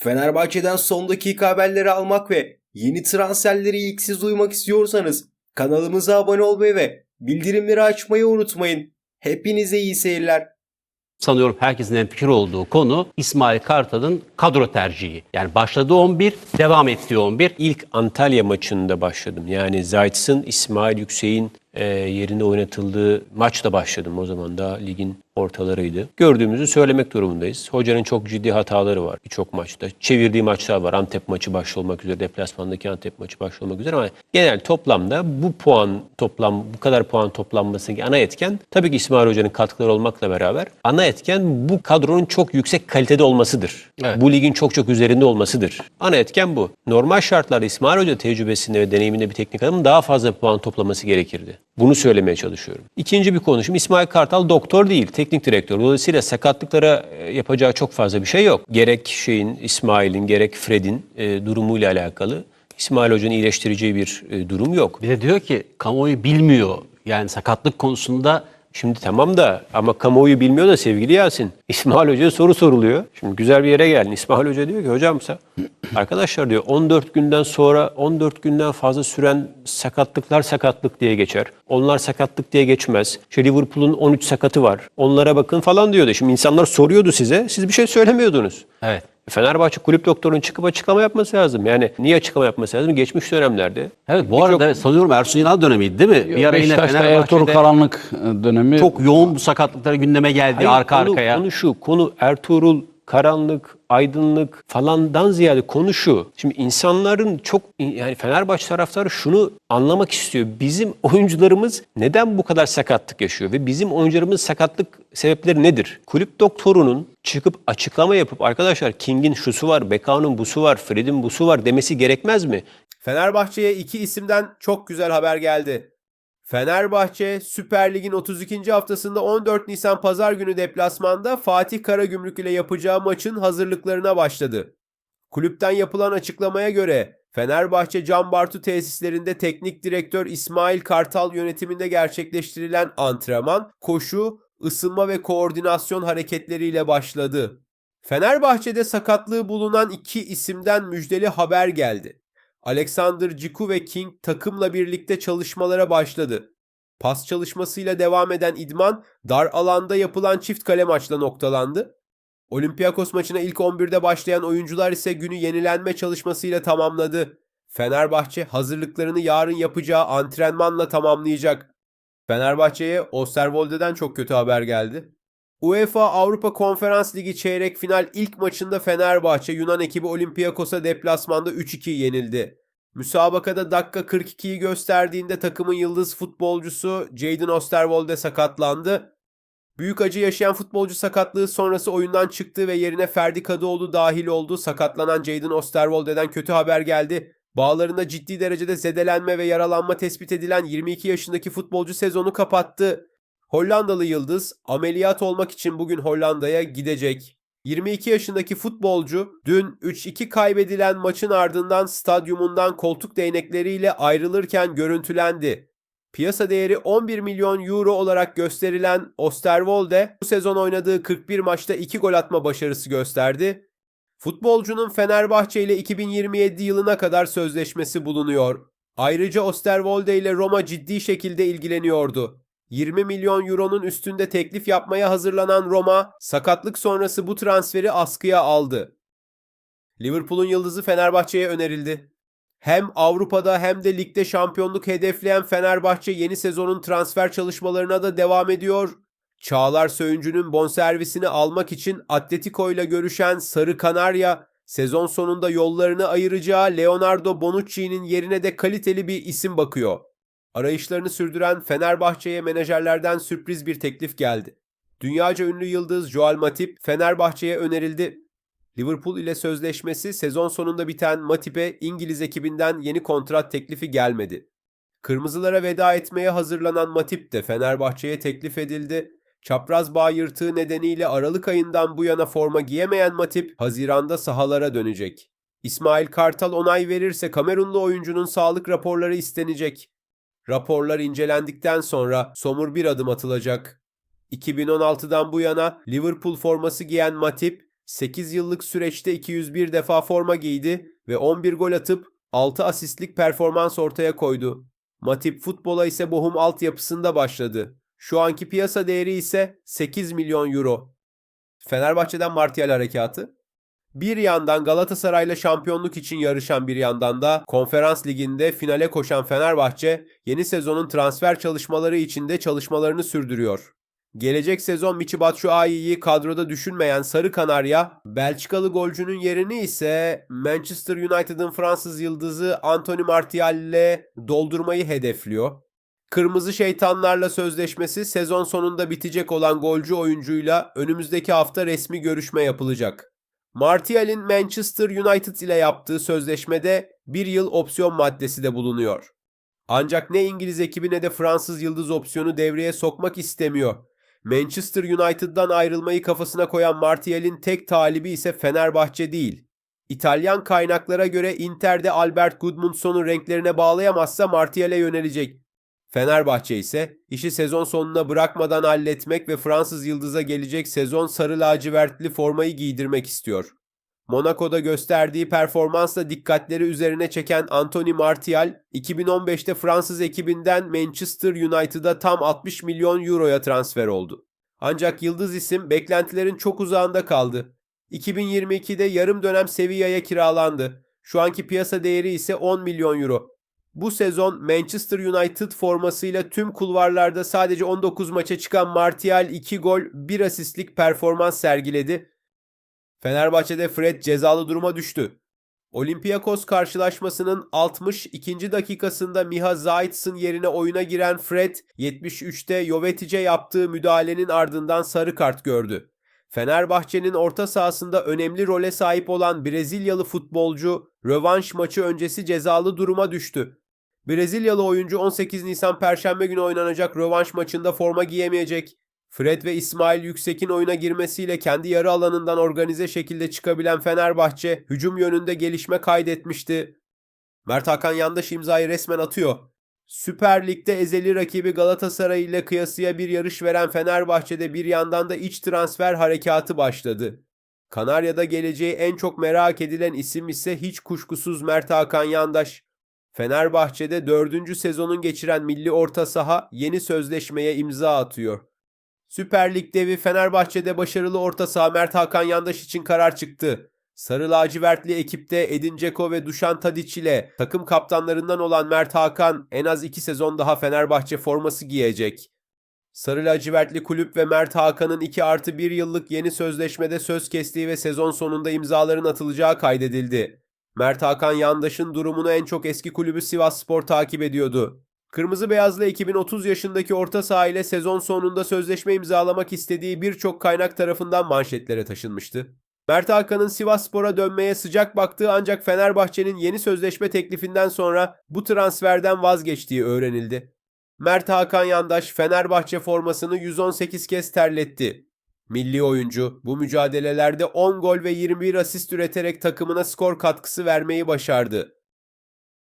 Fenerbahçe'den son dakika haberleri almak ve yeni transferleri ilk siz duymak istiyorsanız kanalımıza abone olmayı ve bildirimleri açmayı unutmayın. Hepinize iyi seyirler. sanıyorum herkesin en fikir olduğu konu İsmail Kartal'ın kadro tercihi. Yani başladığı 11, devam ettiği 11. İlk Antalya maçında başladım. Yani Zayt'sın İsmail Yüksek'in e, yerine oynatıldığı maçta başladım. O zaman da ligin ortalarıydı. Gördüğümüzü söylemek durumundayız. Hocanın çok ciddi hataları var birçok maçta. Çevirdiği maçlar var. Antep maçı başta olmak üzere, deplasmandaki Antep maçı başta olmak üzere ama genel toplamda bu puan toplam, bu kadar puan toplanmasındaki ana etken tabii ki İsmail Hoca'nın katkıları olmakla beraber ana etken bu kadronun çok yüksek kalitede olmasıdır. Evet. Bu ligin çok çok üzerinde olmasıdır. Ana etken bu. Normal şartlarda İsmail Hoca tecrübesinde ve deneyiminde bir teknik adamın daha fazla puan toplaması gerekirdi. Bunu söylemeye çalışıyorum. İkinci bir konuşum İsmail Kartal doktor değil, teknik direktör. Dolayısıyla sakatlıklara e, yapacağı çok fazla bir şey yok. Gerek şeyin, İsmail'in, gerek Fred'in e, durumuyla alakalı İsmail Hoca'nın iyileştireceği bir e, durum yok. Bir de diyor ki kamuoyu bilmiyor. Yani sakatlık konusunda Şimdi tamam da ama kamuoyu bilmiyor da sevgili Yasin. İsmail Hoca'ya soru soruluyor. Şimdi güzel bir yere geldin. İsmail Hoca diyor ki hocam arkadaşlar diyor 14 günden sonra 14 günden fazla süren sakatlıklar sakatlık diye geçer. Onlar sakatlık diye geçmez. İşte Liverpool'un 13 sakatı var. Onlara bakın falan diyordu. Şimdi insanlar soruyordu size. Siz bir şey söylemiyordunuz. evet. Fenerbahçe kulüp doktorunun çıkıp açıklama yapması lazım. Yani niye açıklama yapması lazım? Geçmiş dönemlerde Evet bu arada evet, sanıyorum Ersun Yanal dönemiydi değil mi? bir ara yine Ertuğrul Karanlık dönemi çok yoğun bu sakatlıkları gündeme geldi Hayır, arka konu, arkaya. Konu şu, konu Ertuğrul, karanlık, aydınlık falandan ziyade konu şu. Şimdi insanların çok yani Fenerbahçe taraftarı şunu anlamak istiyor. Bizim oyuncularımız neden bu kadar sakatlık yaşıyor ve bizim oyuncularımız sakatlık sebepleri nedir? Kulüp doktorunun çıkıp açıklama yapıp arkadaşlar King'in şusu var, Bekao'nun busu var, Fred'in busu var demesi gerekmez mi? Fenerbahçe'ye iki isimden çok güzel haber geldi. Fenerbahçe Süper Lig'in 32. haftasında 14 Nisan Pazar günü deplasmanda Fatih Karagümrük ile yapacağı maçın hazırlıklarına başladı. Kulüpten yapılan açıklamaya göre Fenerbahçe Can Bartu tesislerinde teknik direktör İsmail Kartal yönetiminde gerçekleştirilen antrenman, koşu, ısınma ve koordinasyon hareketleriyle başladı. Fenerbahçe'de sakatlığı bulunan iki isimden müjdeli haber geldi. Alexander Ciku ve King takımla birlikte çalışmalara başladı. Pas çalışmasıyla devam eden idman dar alanda yapılan çift kale maçla noktalandı. Olympiakos maçına ilk 11'de başlayan oyuncular ise günü yenilenme çalışmasıyla tamamladı. Fenerbahçe hazırlıklarını yarın yapacağı antrenmanla tamamlayacak. Fenerbahçe'ye Osterwolde'den çok kötü haber geldi. UEFA Avrupa Konferans Ligi çeyrek final ilk maçında Fenerbahçe Yunan ekibi Olympiakos'a deplasmanda 3-2 yenildi. Müsabakada dakika 42'yi gösterdiğinde takımın yıldız futbolcusu Jadon Osterwolde sakatlandı. Büyük acı yaşayan futbolcu sakatlığı sonrası oyundan çıktı ve yerine Ferdi Kadıoğlu dahil oldu. Sakatlanan Jadon Osterwolde'den kötü haber geldi. Bağlarında ciddi derecede zedelenme ve yaralanma tespit edilen 22 yaşındaki futbolcu sezonu kapattı. Hollandalı yıldız ameliyat olmak için bugün Hollanda'ya gidecek. 22 yaşındaki futbolcu dün 3-2 kaybedilen maçın ardından stadyumundan koltuk değnekleriyle ayrılırken görüntülendi. Piyasa değeri 11 milyon euro olarak gösterilen Osterwolde bu sezon oynadığı 41 maçta 2 gol atma başarısı gösterdi. Futbolcunun Fenerbahçe ile 2027 yılına kadar sözleşmesi bulunuyor. Ayrıca Osterwolde ile Roma ciddi şekilde ilgileniyordu. 20 milyon euronun üstünde teklif yapmaya hazırlanan Roma, sakatlık sonrası bu transferi askıya aldı. Liverpool'un yıldızı Fenerbahçe'ye önerildi. Hem Avrupa'da hem de ligde şampiyonluk hedefleyen Fenerbahçe yeni sezonun transfer çalışmalarına da devam ediyor. Çağlar Söyüncü'nün bonservisini almak için Atletico ile görüşen Sarı Kanarya, sezon sonunda yollarını ayıracağı Leonardo Bonucci'nin yerine de kaliteli bir isim bakıyor. Arayışlarını sürdüren Fenerbahçe'ye menajerlerden sürpriz bir teklif geldi. Dünyaca ünlü yıldız Joel Matip Fenerbahçe'ye önerildi. Liverpool ile sözleşmesi sezon sonunda biten Matip'e İngiliz ekibinden yeni kontrat teklifi gelmedi. Kırmızılara veda etmeye hazırlanan Matip de Fenerbahçe'ye teklif edildi. Çapraz bağ yırtığı nedeniyle Aralık ayından bu yana forma giyemeyen Matip, Haziran'da sahalara dönecek. İsmail Kartal onay verirse Kamerunlu oyuncunun sağlık raporları istenecek. Raporlar incelendikten sonra somur bir adım atılacak. 2016'dan bu yana Liverpool forması giyen Matip, 8 yıllık süreçte 201 defa forma giydi ve 11 gol atıp 6 asistlik performans ortaya koydu. Matip futbola ise Bochum altyapısında başladı. Şu anki piyasa değeri ise 8 milyon euro. Fenerbahçe'den Martial harekatı. Bir yandan Galatasaray'la şampiyonluk için yarışan bir yandan da Konferans Ligi'nde finale koşan Fenerbahçe yeni sezonun transfer çalışmaları içinde çalışmalarını sürdürüyor. Gelecek sezon Michy Batshuayi'yi kadroda düşünmeyen Sarı Kanarya, Belçikalı golcünün yerini ise Manchester United'ın Fransız yıldızı Anthony Martial ile doldurmayı hedefliyor. Kırmızı Şeytanlarla sözleşmesi sezon sonunda bitecek olan golcü oyuncuyla önümüzdeki hafta resmi görüşme yapılacak. Martial'in Manchester United ile yaptığı sözleşmede bir yıl opsiyon maddesi de bulunuyor. Ancak ne İngiliz ekibi ne de Fransız yıldız opsiyonu devreye sokmak istemiyor. Manchester United'dan ayrılmayı kafasına koyan Martial'in tek talibi ise Fenerbahçe değil. İtalyan kaynaklara göre Inter'de Albert Gudmundsson'un renklerine bağlayamazsa Martial'e yönelecek. Fenerbahçe ise işi sezon sonuna bırakmadan halletmek ve Fransız yıldıza gelecek sezon sarı lacivertli formayı giydirmek istiyor. Monaco'da gösterdiği performansla dikkatleri üzerine çeken Anthony Martial, 2015'te Fransız ekibinden Manchester United'a tam 60 milyon euroya transfer oldu. Ancak yıldız isim beklentilerin çok uzağında kaldı. 2022'de yarım dönem Sevilla'ya kiralandı. Şu anki piyasa değeri ise 10 milyon euro. Bu sezon Manchester United formasıyla tüm kulvarlarda sadece 19 maça çıkan Martial 2 gol 1 asistlik performans sergiledi. Fenerbahçe'de Fred cezalı duruma düştü. Olympiakos karşılaşmasının 62. dakikasında Miha Zayt'sın yerine oyuna giren Fred 73'te Jovetic'e yaptığı müdahalenin ardından sarı kart gördü. Fenerbahçe'nin orta sahasında önemli role sahip olan Brezilyalı futbolcu rövanş maçı öncesi cezalı duruma düştü. Brezilyalı oyuncu 18 Nisan Perşembe günü oynanacak rövanş maçında forma giyemeyecek. Fred ve İsmail Yüksek'in oyuna girmesiyle kendi yarı alanından organize şekilde çıkabilen Fenerbahçe hücum yönünde gelişme kaydetmişti. Mert Hakan Yandaş imzayı resmen atıyor. Süper Lig'de ezeli rakibi Galatasaray ile kıyasıya bir yarış veren Fenerbahçe'de bir yandan da iç transfer harekatı başladı. Kanarya'da geleceği en çok merak edilen isim ise hiç kuşkusuz Mert Hakan Yandaş. Fenerbahçe'de dördüncü sezonun geçiren milli orta saha yeni sözleşmeye imza atıyor. Süper Lig devi Fenerbahçe'de başarılı orta saha Mert Hakan Yandaş için karar çıktı. Sarı lacivertli ekipte Edin Dzeko ve Dušan Tadić ile takım kaptanlarından olan Mert Hakan en az 2 sezon daha Fenerbahçe forması giyecek. Sarı lacivertli kulüp ve Mert Hakan'ın 2 artı 1 yıllık yeni sözleşmede söz kestiği ve sezon sonunda imzaların atılacağı kaydedildi. Mert Hakan Yandaş'ın durumunu en çok eski kulübü Sivas Spor takip ediyordu. Kırmızı Beyazlı ekibin 30 yaşındaki orta saha ile sezon sonunda sözleşme imzalamak istediği birçok kaynak tarafından manşetlere taşınmıştı. Mert Hakan'ın Sivasspor'a dönmeye sıcak baktığı ancak Fenerbahçe'nin yeni sözleşme teklifinden sonra bu transferden vazgeçtiği öğrenildi. Mert Hakan Yandaş Fenerbahçe formasını 118 kez terletti. Milli oyuncu bu mücadelelerde 10 gol ve 21 asist üreterek takımına skor katkısı vermeyi başardı.